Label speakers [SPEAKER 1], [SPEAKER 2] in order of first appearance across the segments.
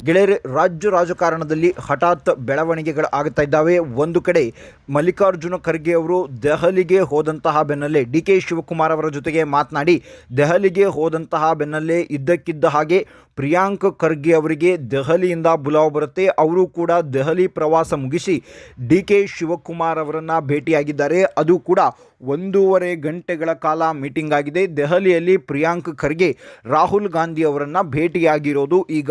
[SPEAKER 1] ಗೆಳೆಯರೆ ರಾಜ್ಯ ರಾಜಕಾರಣದಲ್ಲಿ ಹಠಾತ್ ಬೆಳವಣಿಗೆಗಳು ಆಗ್ತಾ ಇದ್ದಾವೆ. ಒಂದು ಕಡೆ ಮಲ್ಲಿಕಾರ್ಜುನ ಖರ್ಗೆ ಅವರು ದೆಹಲಿಗೆ ಹೋದಂತಹ ಬೆನ್ನಲ್ಲೇ ಡಿ ಕೆ ಶಿವಕುಮಾರ್ ಅವರ ಜೊತೆಗೆ ಮಾತನಾಡಿ, ದೆಹಲಿಗೆ ಹೋದಂತಹ ಬೆನ್ನಲ್ಲೇ ಇದ್ದಕ್ಕಿದ್ದ ಹಾಗೆ ಪ್ರಿಯಾಂಕ್ ಖರ್ಗೆ ಅವರಿಗೆ ದೆಹಲಿಯಿಂದ ಬುಲಾವ್ ಬರುತ್ತೆ. ಅವರು ಕೂಡ ದೆಹಲಿ ಪ್ರವಾಸ ಮುಗಿಸಿ ಡಿ ಕೆ ಶಿವಕುಮಾರ್ ಅವರನ್ನು ಭೇಟಿಯಾಗಿದ್ದಾರೆ. ಅದು ಕೂಡ ಒಂದೂವರೆ ಗಂಟೆಗಳ ಕಾಲ ಮೀಟಿಂಗ್ ಆಗಿದೆ. ದೆಹಲಿಯಲ್ಲಿ ಪ್ರಿಯಾಂಕ್ ಖರ್ಗೆ ರಾಹುಲ್ ಗಾಂಧಿ ಅವರನ್ನು ಭೇಟಿಯಾಗಿರೋದು ಈಗ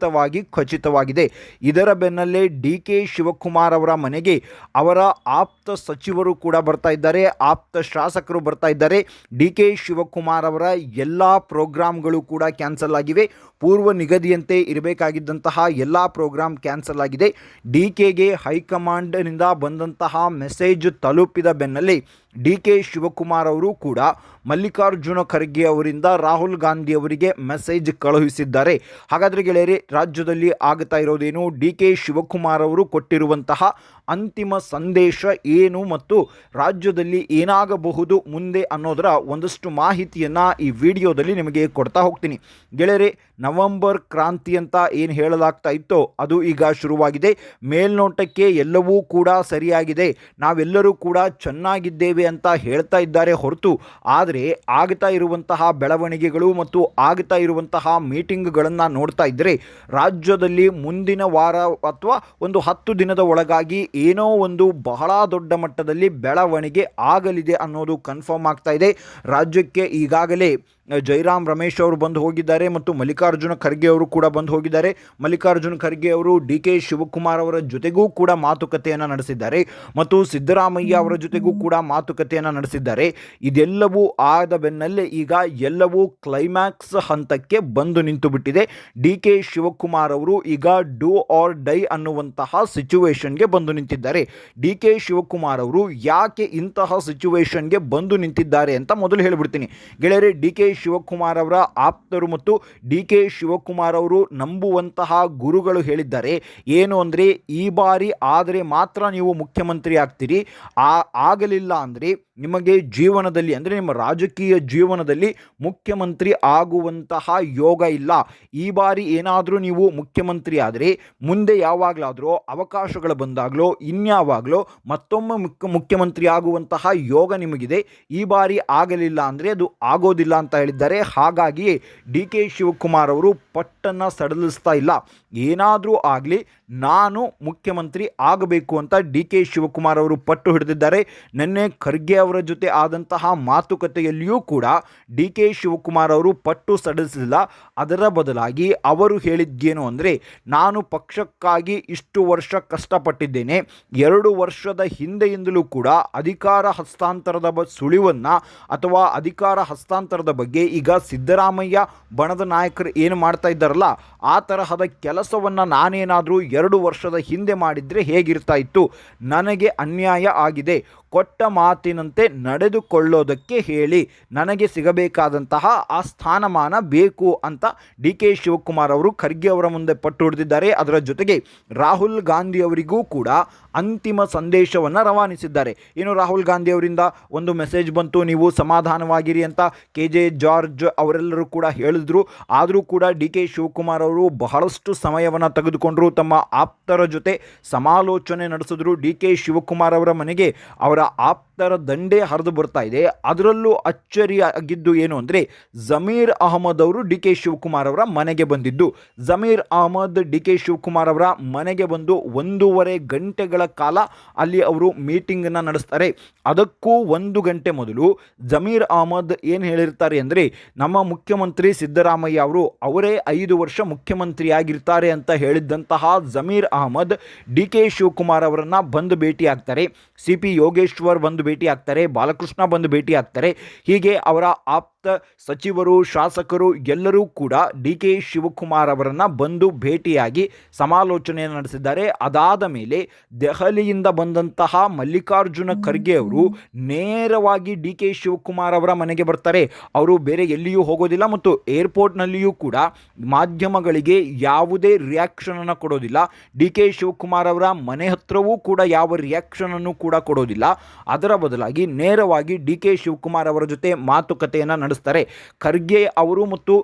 [SPEAKER 1] ಅಧಿಕೃತವಾಗಿ ಖಚಿತವಾಗಿದೆ. ಇದರ ಬೆನ್ನಲ್ಲೇ ಡಿ ಕೆ ಶಿವಕುಮಾರ್ ಅವರ ಮನೆಗೆ ಅವರ ಆಪ್ತ ಸಚಿವರು ಕೂಡ ಬರ್ತಾ ಇದ್ದಾರೆ. ಆಪ್ತ ಶಾಸಕರು ಬರ್ತಾ ಇದ್ದಾರೆ. ಡಿ ಕೆ ಶಿವಕುಮಾರ್ ಅವರ ಎಲ್ಲ ಪ್ರೋಗ್ರಾಮ್ಗಳು ಕೂಡ ಕ್ಯಾನ್ಸಲ್ ಆಗಿವೆ. ಪೂರ್ವ ನಿಗದಿಯಂತೆ ಇರಬೇಕಾಗಿದ್ದಂತಹ ಎಲ್ಲ ಪ್ರೋಗ್ರಾಮ್ ಕ್ಯಾನ್ಸಲ್ ಆಗಿದೆ. ಡಿ ಕೆಗೆ ಹೈಕಮಾಂಡ್ನಿಂದ ಬಂದಂತಹ ಮೆಸೇಜ್ ತಲುಪಿದ ಬೆನ್ನಲ್ಲೇ ಡಿ ಕೆ ಶಿವಕುಮಾರ್ ಅವರು ಕೂಡ ಮಲ್ಲಿಕಾರ್ಜುನ ಖರ್ಗೆ ಅವರಿಂದ ರಾಹುಲ್ ಗಾಂಧಿ ಅವರಿಗೆ ಮೆಸೇಜ್ ಕಳುಹಿಸಿದ್ದಾರೆ. ಹಾಗಾದರೆ ಗೆಳೆಯರೇ, ರಾಜ್ಯದಲ್ಲಿ ಆಗ್ತಾ ಇರೋದೇನು? ಡಿ ಕೆ ಶಿವಕುಮಾರ್ ಅವರು ಕೊಟ್ಟಿರುವಂತಹ ಅಂತಿಮ ಸಂದೇಶ ಏನು ಮತ್ತು ರಾಜ್ಯದಲ್ಲಿ ಏನಾಗಬಹುದು ಮುಂದೆ ಅನ್ನೋದರ ಒಂದಷ್ಟು ಮಾಹಿತಿಯನ್ನು ಈ ವಿಡಿಯೋದಲ್ಲಿ ನಿಮಗೆ ಕೊಡ್ತಾ ಹೋಗ್ತೀನಿ. ಗೆಳೆಯರೆ ನವೆಂಬರ್ ಕ್ರಾಂತಿ ಅಂತ ಏನು ಹೇಳಲಾಗ್ತಾ ಇತ್ತೋ ಅದು ಈಗ ಶುರುವಾಗಿದೆ. ಮೇಲ್ನೋಟಕ್ಕೆ ಎಲ್ಲವೂ ಕೂಡ ಸರಿಯಾಗಿದೆ. ನಾವೆಲ್ಲರೂ ಕೂಡ ಚೆನ್ನಾಗಿದ್ದೇವೆ ಅಂತ ಹೇಳ್ತಾ ಇದ್ದಾರೆ ಹೊರತು. ಆದರೆ ಆಗ್ತಾ ಇರುವಂತಹ ಬೆಳವಣಿಗೆಗಳು ಮತ್ತು ಆಗ್ತಾ ಇರುವಂತಹ ಮೀಟಿಂಗ್ಗಳನ್ನು ನೋಡ್ತಾ ಇದ್ದರೆ ರಾಜ್ಯದಲ್ಲಿ ಮುಂದಿನ ವಾರ ಅಥವಾ ಒಂದು ಹತ್ತು ದಿನದ ಒಳಗಾಗಿ ಏನೋ ಒಂದು ಬಹಳ ದೊಡ್ಡ ಮಟ್ಟದಲ್ಲಿ ಬೆಳವಣಿಗೆ ಆಗಲಿದೆ ಅನ್ನೋದು ಕನ್ಫರ್ಮ್ ಆಗ್ತಾ ಇದೆ. ರಾಜ್ಯಕ್ಕೆ ಈಗಾಗಲೇ ಜೈರಾಮ್ ರಮೇಶ್ ಅವರು ಬಂದು ಹೋಗಿದ್ದಾರೆ ಮತ್ತು ಮಲ್ಲಿಕಾರ್ಜುನ ಖರ್ಗೆ ಅವರು ಕೂಡ ಬಂದು ಹೋಗಿದ್ದಾರೆ. ಮಲ್ಲಿಕಾರ್ಜುನ ಖರ್ಗೆ ಅವರು ಡಿ ಕೆ ಶಿವಕುಮಾರ್ ಅವರ ಜೊತೆಗೂ ಕೂಡ ಮಾತುಕತೆಯನ್ನು ನಡೆಸಿದ್ದಾರೆ ಮತ್ತು ಸಿದ್ದರಾಮಯ್ಯ ಅವರ ಜೊತೆಗೂ ಕೂಡ ಮಾತುಕತೆಯನ್ನು ನಡೆಸಿದ್ದಾರೆ. ಇದೆಲ್ಲವೂ ಆದ ಬೆನ್ನಲ್ಲೇ ಈಗ ಎಲ್ಲವೂ ಕ್ಲೈಮ್ಯಾಕ್ಸ್ ಹಂತಕ್ಕೆ ಬಂದು ನಿಂತು ಬಿಟ್ಟಿದೆ ಡಿ ಕೆ ಶಿವಕುಮಾರ್ ಅವರು ಈಗ ಡೂ ಆರ್ ಡೈ ಅನ್ನುವಂತಹ ಸಿಚುವೇಶನ್ಗೆ ಬಂದು ನಿಂತಿದ್ದಾರೆ. ಡಿ ಕೆ ಶಿವಕುಮಾರ್ ಅವರು ಯಾಕೆ ಇಂತಹ ಸಿಚುವೇಶನ್ಗೆ ಬಂದು ನಿಂತಿದ್ದಾರೆ ಅಂತ ಮೊದಲು ಹೇಳಿಬಿಡ್ತೀನಿ. ಗೆಳೆಯರೆ, ಡಿ ಕೆ ಶಿವಕುಮಾರ್ ಅವರ ಆಪ್ತರು ಮತ್ತು ಡಿ ಕೆ ಶಿವಕುಮಾರ್ ಅವರು ನಂಬುವಂತಹ ಗುರುಗಳು ಹೇಳಿದ್ದಾರೆ. ಏನು ಅಂದರೆ ಈ ಬಾರಿ ಆದರೆ ಮಾತ್ರ ನೀವು ಮುಖ್ಯಮಂತ್ರಿ ಆಗ್ತೀರಿ. ಆಗಲಿಲ್ಲ ಅಂದರೆ ನಿಮಗೆ ಜೀವನದಲ್ಲಿ, ಅಂದರೆ ನಿಮ್ಮ ರಾಜಕೀಯ ಜೀವನದಲ್ಲಿ ಮುಖ್ಯಮಂತ್ರಿ ಆಗುವಂತಹ ಯೋಗ ಇಲ್ಲ. ಈ ಬಾರಿ ಏನಾದರೂ ನೀವು ಮುಖ್ಯಮಂತ್ರಿ ಆದರೆ, ಮುಂದೆ ಯಾವಾಗಲಾದರೂ ಅವಕಾಶಗಳು ಬಂದಾಗಲೋ, ಇನ್ಯಾವಾಗಲೋ ಮತ್ತೊಮ್ಮೆ ಮುಖ್ಯ ಮುಖ್ಯಮಂತ್ರಿ ಆಗುವಂತಹ ಯೋಗ ನಿಮಗಿದೆ. ಈ ಬಾರಿ ಆಗಲಿಲ್ಲ ಅಂದರೆ ಅದು ಆಗೋದಿಲ್ಲ ಅಂತ ಹೇಳಿದ್ದಾರೆ. ಹಾಗಾಗಿ ಡಿ ಕೆ ಶಿವಕುಮಾರ್ ಅವರು ಪಟ್ಟನ್ನು ಸಡಲಿಸ್ತಾ ಇಲ್ಲ. ಏನಾದರೂ ಆಗಲಿ ನಾನು ಮುಖ್ಯಮಂತ್ರಿ ಆಗಬೇಕು ಅಂತ ಡಿ ಕೆ ಶಿವಕುಮಾರ್ ಅವರು ಪಟ್ಟು ಹಿಡಿದಿದ್ದಾರೆ. ನಿನ್ನೆ ಖರ್ಗೆ ಅವರ ಜೊತೆ ಆದಂತಹ ಮಾತುಕತೆಯಲ್ಲಿಯೂ ಕೂಡ ಡಿ ಕೆ ಶಿವಕುಮಾರ್ ಅವರು ಪಟ್ಟು ಸಡಿಲಿಸಿಲ್ಲ. ಅದರ ಬದಲಾಗಿ ಅವರು ಹೇಳಿದ್ದೇನು ಅಂದರೆ, ನಾನು ಪಕ್ಷಕ್ಕಾಗಿ ಇಷ್ಟು ವರ್ಷ ಕಷ್ಟಪಟ್ಟಿದ್ದೇನೆ. ಎರಡು ವರ್ಷದ ಹಿಂದೆಯಿಂದಲೂ ಕೂಡ ಅಧಿಕಾರ ಹಸ್ತಾಂತರದ ಬ, ಸುಳಿವನ್ನು ಅಥವಾ ಅಧಿಕಾರ ಹಸ್ತಾಂತರದ ಬಗ್ಗೆ ಈಗ ಸಿದ್ದರಾಮಯ್ಯ, ಬಣದ ನಾಯಕರು ಏನು ಮಾಡ್ತಾ ಇದ್ದಾರಲ್ಲ, ಆ ತರಹದ ಕೆಲಸವನ್ನು ನಾನೇನಾದರೂ ಎರಡು ವರ್ಷದ ಹಿಂದೆ ಮಾಡಿದರೆ ಹೇಗಿರ್ತಾ ಇತ್ತು? ನನಗೆ ಅನ್ಯಾಯ ಆಗಿದೆ. ಕೊಟ್ಟ ಮಾತಿನಂತೆ ನಡೆದುಕೊಳ್ಳೋದಕ್ಕೆ ಹೇಳಿ ನನಗೆ ಸಿಗಬೇಕಾದಂತಹ ಆ ಸ್ಥಾನಮಾನ ಬೇಕು ಅಂತ ಡಿ ಕೆ ಶಿವಕುಮಾರ್ ಅವರು ಖರ್ಗೆ ಅವರ ಮುಂದೆ ಪಟ್ಟು ಹಿಡಿದಿದ್ದಾರೆ. ಅದರ ಜೊತೆಗೆ ರಾಹುಲ್ ಗಾಂಧಿ ಅವರಿಗೂ ಕೂಡ ಅಂತಿಮ ಸಂದೇಶವನ್ನು ರವಾನಿಸಿದ್ದಾರೆ. ಏನು ರಾಹುಲ್ ಗಾಂಧಿ ಅವರಿಂದ ಒಂದು ಮೆಸೇಜ್ ಬಂತು, ನೀವು ಸಮಾಧಾನವಾಗಿರಿ ಅಂತ ಕೆ ಜೆ ಜಾರ್ಜ್ ಅವರೆಲ್ಲರೂ ಕೂಡ ಹೇಳಿದ್ರು. ಆದರೂ ಕೂಡ ಡಿ ಕೆ ಶಿವಕುಮಾರ್ ಅವರು ಬಹಳಷ್ಟು ಸಮಯವನ್ನು ತೆಗೆದುಕೊಂಡರು. ತಮ್ಮ ಆಪ್ತರ ಜೊತೆ ಸಮಾಲೋಚನೆ ನಡೆಸಿದ್ರು. ಡಿ ಕೆ ಶಿವಕುಮಾರ್ ಅವರ ಮನೆಗೆ ಅವರ ಆಪ್ತರ ದಂಡೇ ಹರಿದು ಬರ್ತಾ ಇದೆ. ಅದರಲ್ಲೂ ಅಚ್ಚರಿಯಾಗಿದ್ದು ಏನು ಅಂದರೆ, ಜಮೀರ್ ಅಹಮದ್ ಅವರು ಡಿ ಕೆ ಶಿವಕುಮಾರ್ ಅವರ ಮನೆಗೆ ಬಂದಿದ್ದು. ಜಮೀರ್ ಅಹಮದ್, ಡಿ ಕೆ ಶಿವಕುಮಾರ್ ಅವರ ಮನೆಗೆ ಬಂದು ಒಂದೂವರೆ ಗಂಟೆಗಳ ಕಾಲ ಅಲ್ಲಿ ಅವರು ಮೀಟಿಂಗನ್ನು ನಡೆಸ್ತಾರೆ. ಅದಕ್ಕೂ ಒಂದು ಗಂಟೆ ಮೊದಲು ಜಮೀರ್ ಅಹಮದ್ ಏನು ಹೇಳಿರ್ತಾರೆ ಅಂದರೆ, ನಮ್ಮ ಮುಖ್ಯಮಂತ್ರಿ ಸಿದ್ದರಾಮಯ್ಯ ಅವರು ಅವರೇ ಐದು ವರ್ಷ ಮುಖ್ಯಮಂತ್ರಿಯಾಗಿರ್ತಾರೆ ಅಂತ ಹೇಳಿದ್ದಂತಹ ಜಮೀರ್ ಅಹಮದ್, ಡಿ ಕೆ ಶಿವಕುಮಾರ್ ಅವರನ್ನು ಬಂದು ಭೇಟಿ ಆಗ್ತಾರೆ ಸಿ ಪಿ ಯೋಗೇಶ್ವರ್ ಬಂದು ಭೇಟಿ ಆಗ್ತಾರೆ ಬಾಲಕೃಷ್ಣ ಬಂದು ಭೇಟಿ ಆಗ್ತಾರೆ. ಹೀಗೆ ಅವರ ಆಪ್ತ ಸಚಿವರು, ಶಾಸಕರು ಎಲ್ಲರೂ ಕೂಡ ಡಿ ಕೆ ಶಿವಕುಮಾರ್ ಅವರನ್ನು ಬಂದು ಭೇಟಿಯಾಗಿ ಸಮಾಲೋಚನೆ ನಡೆಸಿದ್ದಾರೆ. ಅದಾದ ಮೇಲೆ ದೆಹಲಿಯಿಂದ ಬಂದಂತಹ ಮಲ್ಲಿಕಾರ್ಜುನ ಖರ್ಗೆ ಅವರು ನೇರವಾಗಿ ಡಿ ಕೆ ಶಿವಕುಮಾರ್ ಅವರ ಮನೆಗೆ ಬರ್ತಾರೆ. ಅವರು ಬೇರೆ ಎಲ್ಲಿಯೂ ಹೋಗೋದಿಲ್ಲ ಮತ್ತು ಏರ್ಪೋರ್ಟ್ನಲ್ಲಿಯೂ ಕೂಡ ಮಾಧ್ಯಮಗಳಿಗೆ ಯಾವುದೇ ರಿಯಾಕ್ಷನನ್ನು ಕೊಡೋದಿಲ್ಲ. ಡಿ ಕೆ ಶಿವಕುಮಾರ್ ಅವರ ಮನೆ ಹತ್ರವೂ ಕೂಡ ಯಾವ ರಿಯಾಕ್ಷನನ್ನು ಕೂಡ ಕೊಡೋದಿಲ್ಲ. ಅದರ ಬದಲಾಗಿ ನೇರವಾಗಿ ಡಿ ಕೆ ಶಿವಕುಮಾರ್ ಅವರ ಜೊತೆ ಮಾತುಕತೆಯನ್ನು ನಡೆಸ್ತಾರೆ. ಖರ್ಗೆ ಅವರು ಮತ್ತು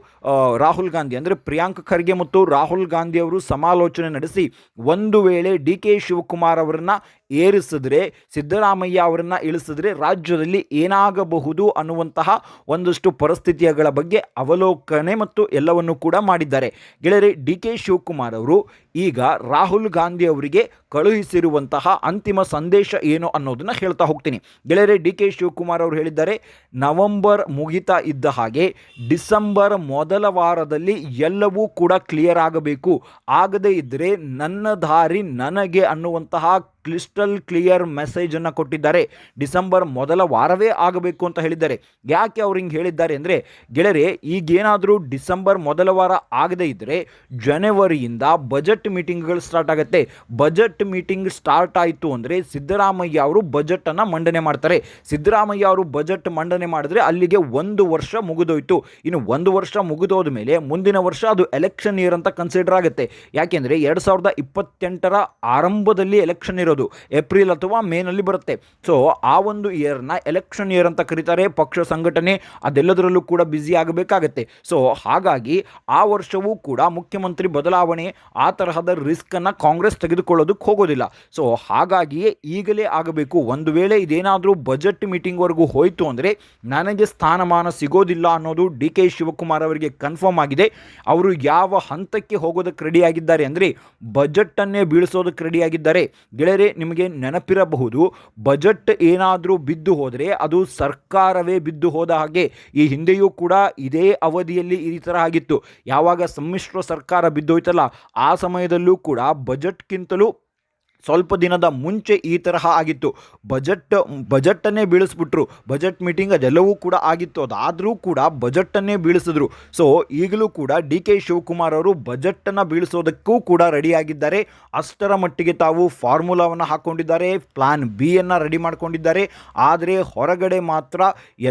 [SPEAKER 1] ರಾಹುಲ್ ಗಾಂಧಿ, ಅಂದರೆ ಪ್ರಿಯಾಂಕ್ ಖರ್ಗೆ ಮತ್ತು ರಾಹುಲ್ ಗಾಂಧಿ ಅವರು ಸಮಾಲೋಚನೆ ನಡೆಸಿ ಒಂದು ವೇಳೆ ಡಿ ಕೆ ಶಿವಕುಮಾರ್ ಅವರನ್ನ ಏರಿಸಿದ್ರೆ, ಸಿದ್ದರಾಮಯ್ಯ ಅವರನ್ನ ಇಳಿಸಿದ್ರೆ ರಾಜ್ಯದಲ್ಲಿ ಏನಾಗಬಹುದು ಅನ್ನುವಂತಹ ಒಂದಷ್ಟು ಪರಿಸ್ಥಿತಿಗಳ ಬಗ್ಗೆ ಅವಲೋಕನೆ ಮತ್ತು ಎಲ್ಲವನ್ನು ಕೂಡ ಮಾಡಿದ್ದಾರೆ. ಗೆಳೆಯರೆ ಡಿ ಕೆ ಶಿವಕುಮಾರ್ ಅವರು ಈಗ ರಾಹುಲ್ ಗಾಂಧಿ ಅವರಿಗೆ ಕಳುಹಿಸಿರುವಂತಹ ಅಂತಿಮ ಸಂದೇಶ ಏನು ಅನ್ನೋದನ್ನು ಹೇಳ್ತಾ ಹೋಗ್ತೀನಿ. ಗೆಳೆಯರೆ ಡಿ ಕೆ ಶಿವಕುಮಾರ್ ಅವರು ಹೇಳಿದ್ದಾರೆ, ನವೆಂಬರ್ ಮುಗಿತ ಇದ್ದ ಹಾಗೆ ಡಿಸೆಂಬರ್ ಮೊದಲ ವಾರದಲ್ಲಿ ಎಲ್ಲವೂ ಕೂಡ ಕ್ಲಿಯರ್ ಆಗಬೇಕು. ಆಗದೇ ಇದ್ದರೆ ನನ್ನ ದಾರಿ ನನಗೆ ಅನ್ನುವಂತಹ ಕ್ಲಿಸ್ಟಲ್ ಕ್ಲಿಯರ್ ಮೆಸೇಜನ್ನು ಕೊಟ್ಟಿದ್ದಾರೆ. ಡಿಸೆಂಬರ್ ಮೊದಲ ವಾರವೇ ಆಗಬೇಕು ಅಂತ ಹೇಳಿದ್ದಾರೆ. ಯಾಕೆ ಅವ್ರು ಹಿಂಗೆ ಹೇಳಿದ್ದಾರೆ ಅಂದರೆ, ಗೆಳೆಯರೆ, ಈಗೇನಾದರೂ ಡಿಸೆಂಬರ್ ಮೊದಲ ವಾರ ಆಗದೇ ಇದ್ದರೆ ಜನವರಿಯಿಂದ ಬಜೆಟ್ ಮೀಟಿಂಗ್ಗಳು ಸ್ಟಾರ್ಟ್ ಆಗುತ್ತೆ. ಬಜೆಟ್ ಮೀಟಿಂಗ್ ಸ್ಟಾರ್ಟ್ ಆಯಿತು ಅಂದರೆ ಸಿದ್ದರಾಮಯ್ಯ ಅವರು ಬಜೆಟನ್ನು ಮಂಡನೆ ಮಾಡ್ತಾರೆ. ಸಿದ್ದರಾಮಯ್ಯ ಅವರು ಬಜೆಟ್ ಮಂಡನೆ ಮಾಡಿದ್ರೆ ಅಲ್ಲಿಗೆ ಒಂದು ವರ್ಷ ಮುಗಿದೋಯ್ತು. ಇನ್ನು ಒಂದು ವರ್ಷ ಮುಗಿದೋದ ಮೇಲೆ ಮುಂದಿನ ವರ್ಷ ಅದು ಎಲೆಕ್ಷನ್ ಇಯರ್ ಅಂತ ಕನ್ಸಿಡರ್ ಆಗುತ್ತೆ. ಯಾಕೆಂದರೆ ಎರಡು ಸಾವಿರದ ಇಪ್ಪತ್ತೆಂಟರ ಆರಂಭದಲ್ಲಿ ಎಲೆಕ್ಷನ್ ಇರೋದು. ಏಪ್ರಿಲ್ ಅಥವಾ ಮೇನಲ್ಲಿ ಬರುತ್ತೆ. ಸೊ ಆ ಒಂದು ಇಯರ್ನ ಎಲೆಕ್ಷನ್ ಇಯರ್ ಅಂತ ಕರೀತಾರೆ ಪಕ್ಷ ಸಂಘಟನೆ. ಅದೆಲ್ಲದರಲ್ಲೂ ಕೂಡ ಬ್ಯುಸಿ ಆಗಬೇಕಾಗತ್ತೆ. ಸೊ ಹಾಗಾಗಿ ಆ ವರ್ಷವೂ ಕೂಡ ಮುಖ್ಯಮಂತ್ರಿ ಬದಲಾವಣೆ, ಆ ತರಹದ ರಿಸ್ಕನ್ನು ಕಾಂಗ್ರೆಸ್ ತೆಗೆದುಕೊಳ್ಳೋದಕ್ಕೆ ಹೋಗೋದಿಲ್ಲ. ಸೊ ಹಾಗಾಗಿಯೇ ಈಗಲೇ ಆಗಬೇಕು. ಒಂದು ವೇಳೆ ಇದೇನಾದರೂ ಬಜೆಟ್ ಮೀಟಿಂಗ್ವರೆಗೂ ಹೋಯಿತು ಅಂದರೆ ನನಗೆ ಸ್ಥಾನಮಾನ ಸಿಗೋದಿಲ್ಲ ಅನ್ನೋದು ಡಿ ಕೆ ಶಿವಕುಮಾರ್ ಅವರಿಗೆ ಕನ್ಫರ್ಮ್ ಆಗಿದೆ. ಅವರು ಯಾವ ಹಂತಕ್ಕೆ ಹೋಗೋದಕ್ಕೆ ರೆಡಿಯಾಗಿದ್ದಾರೆ ಅಂದರೆ ಬಜೆಟನ್ನೇ ಬೀಳಿಸೋದಕ್ಕೆ ರೆಡಿಯಾಗಿದ್ದಾರೆ ಗೆಳೆಯರೆ ನಿಮಗೆ ನೆನಪಿರಬಹುದು. ಬಜೆಟ್ ಏನಾದರೂ ಬಿದ್ದು ಹೋದರೆ ಅದು ಸರ್ಕಾರವೇ ಬಿದ್ದು ಹೋದ ಹಾಗೆ ಈ ಹಿಂದೆಯೂ ಕೂಡ ಇದೇ ಅವಧಿಯಲ್ಲಿ ಈ ಥರ ಆಗಿತ್ತು. ಯಾವಾಗ ಸಮ್ಮಿಶ್ರ ಸರ್ಕಾರ ಬಿದ್ದೋಯ್ತಲ್ಲ, ಆ ಸಮಯದಲ್ಲೂ ಕೂಡ ಬಜೆಟ್ಗಿಂತಲೂ ಸ್ವಲ್ಪ ದಿನದ ಮುಂಚೆ ಈ ತರಹ ಆಗಿತ್ತು. ಬಜೆಟ್ ಬಜೆಟನ್ನೇ ಬೀಳಿಸ್ಬಿಟ್ರು. ಬಜೆಟ್ ಮೀಟಿಂಗ್ ಅದೆಲ್ಲವೂ ಕೂಡ ಆಗಿತ್ತು. ಅದಾದರೂ ಕೂಡ ಬಜೆಟನ್ನೇ ಬೀಳಿಸಿದ್ರು. ಸೊ ಈಗಲೂ ಕೂಡ ಡಿ ಕೆ ಶಿವಕುಮಾರ್ ಅವರು ಬಜೆಟನ್ನು ಬೀಳಿಸೋದಕ್ಕೂ ಕೂಡ ರೆಡಿಯಾಗಿದ್ದಾರೆ ಅಷ್ಟರ ಮಟ್ಟಿಗೆ ತಾವು ಫಾರ್ಮುಲಾವನ್ನು ಹಾಕ್ಕೊಂಡಿದ್ದಾರೆ ಪ್ಲಾನ್ ಬಿಯನ್ನು ರೆಡಿ ಮಾಡ್ಕೊಂಡಿದ್ದಾರೆ. ಆದರೆ ಹೊರಗಡೆ ಮಾತ್ರ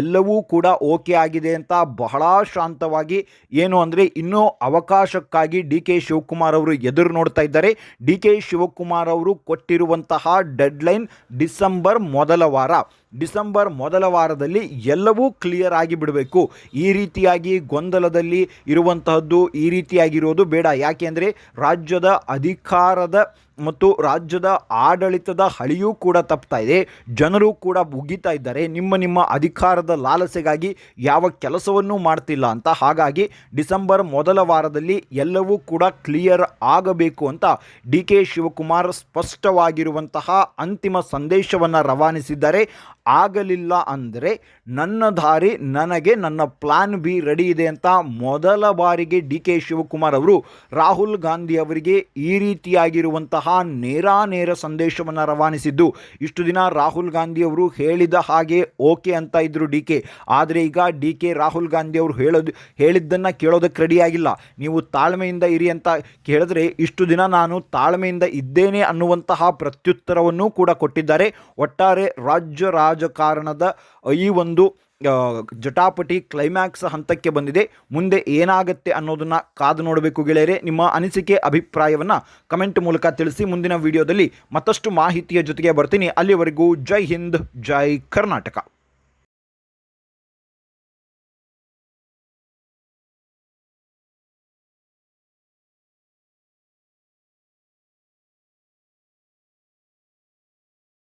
[SPEAKER 1] ಎಲ್ಲವೂ ಕೂಡ ಓಕೆ ಆಗಿದೆ ಅಂತ ಬಹಳ ಶಾಂತವಾಗಿ ಏನು ಅಂದರೆ ಇನ್ನೂ ಅವಕಾಶಕ್ಕಾಗಿ ಡಿ ಕೆ ಶಿವಕುಮಾರ್ ಅವರು ಎದುರು ನೋಡ್ತಾ ಇದ್ದಾರೆ. ಡಿ ಕೆ ಶಿವಕುಮಾರ್ ಅವರು ಕೊಟ್ಟಿರುವಂತಹ ಡೆಡ್ಲೈನ್ ಡಿಸೆಂಬರ್ ಮೊದಲ ವಾರ. ಡಿಸೆಂಬರ್ ಮೊದಲ ವಾರದಲ್ಲಿ ಎಲ್ಲವೂ ಕ್ಲಿಯರ್ ಆಗಿ ಬಿಡಬೇಕು. ಈ ರೀತಿಯಾಗಿ ಗೊಂದಲದಲ್ಲಿ ಇರುವಂತಹದ್ದು ಈ ರೀತಿಯಾಗಿರೋದು ಬೇಡ. ಯಾಕೆಂದರೆ ರಾಜ್ಯದ ಅಧಿಕಾರದ ಮತ್ತು ರಾಜ್ಯದ ಆಡಳಿತದ ಹಳಿಯೂ ಕೂಡ ತಪ್ತಾ ಇದೆ. ಜನರು ಕೂಡ ಉಗಿತಾ ಇದ್ದಾರೆ. ನಿಮ್ಮ ನಿಮ್ಮ ಅಧಿಕಾರದ ಲಾಲಸೆಗಾಗಿ ಯಾವ ಕೆಲಸವನ್ನೂ ಮಾಡ್ತಿಲ್ಲ ಅಂತ ಹಾಗಾಗಿ ಡಿಸೆಂಬರ್ ಮೊದಲ ವಾರದಲ್ಲಿ ಎಲ್ಲವೂ ಕೂಡ ಕ್ಲಿಯರ್ ಆಗಬೇಕು ಅಂತ ಡಿ ಕೆ ಶಿವಕುಮಾರ್ ಸ್ಪಷ್ಟವಾಗಿರುವಂತಹ ಅಂತಿಮ ಸಂದೇಶವನ್ನು ರವಾನಿಸಿದ್ದಾರೆ. ಆಗಲಿಲ್ಲ ಅಂದರೆ ನನ್ನ ದಾರಿ ನನಗೆ ನನ್ನ ಪ್ಲಾನ್ ಬಿ ರೆಡಿ ಇದೆ ಅಂತ ಮೊದಲ ಬಾರಿಗೆ ಡಿ ಕೆ ಶಿವಕುಮಾರ್ ಅವರು ರಾಹುಲ್ ಗಾಂಧಿ ಅವರಿಗೆ ಈ ರೀತಿಯಾಗಿರುವಂತಹ ನೇರ ಸಂದೇಶವನ್ನು ರವಾನಿಸಿದ್ದು. ಇಷ್ಟು ದಿನ ರಾಹುಲ್ ಗಾಂಧಿ ಅವರು ಹೇಳಿದ ಹಾಗೆ ಓಕೆ ಅಂತ ಇದ್ದರು ಡಿ ಕೆ. ಆದರೆ ಈಗ ಡಿ ಕೆ ರಾಹುಲ್ ಗಾಂಧಿ ಅವರು ಹೇಳೋದು, ಹೇಳಿದ್ದನ್ನು ಕೇಳೋದಕ್ಕೆ ರೆಡಿಯಾಗಿಲ್ಲ ನೀವು ತಾಳ್ಮೆಯಿಂದ ಇರಿ ಅಂತ ಕೇಳಿದ್ರೆ ಇಷ್ಟು ದಿನ ನಾನು ತಾಳ್ಮೆಯಿಂದ ಇದ್ದೇನೆ ಅನ್ನುವಂತಹ ಪ್ರತ್ಯುತ್ತರವನ್ನು ಕೂಡ ಕೊಟ್ಟಿದ್ದಾರೆ. ಒಟ್ಟಾರೆ ರಾಜ್ಯ ರಾಜಕಾರಣದ ಈ ಒಂದು ಜಟಾಪಟಿ ಕ್ಲೈಮ್ಯಾಕ್ಸ್ ಹಂತಕ್ಕೆ ಬಂದಿದೆ. ಮುಂದೆ ಏನಾಗುತ್ತೆ ಅನ್ನೋದನ್ನ ಕಾದು ನೋಡಬೇಕು ಗೆಳೆಯರೆ. ನಿಮ್ಮ ಅನಿಸಿಕೆ, ಅಭಿಪ್ರಾಯವನ್ನು ಕಮೆಂಟ್ ಮೂಲಕ ತಿಳಿಸಿ. ಮುಂದಿನ ವಿಡಿಯೋದಲ್ಲಿ ಮತ್ತಷ್ಟು ಮಾಹಿತಿಯ ಜೊತೆಗೆ ಬರ್ತೀನಿ. ಅಲ್ಲಿವರೆಗೂ ಜೈ ಹಿಂದ್, ಜೈ ಕರ್ನಾಟಕ.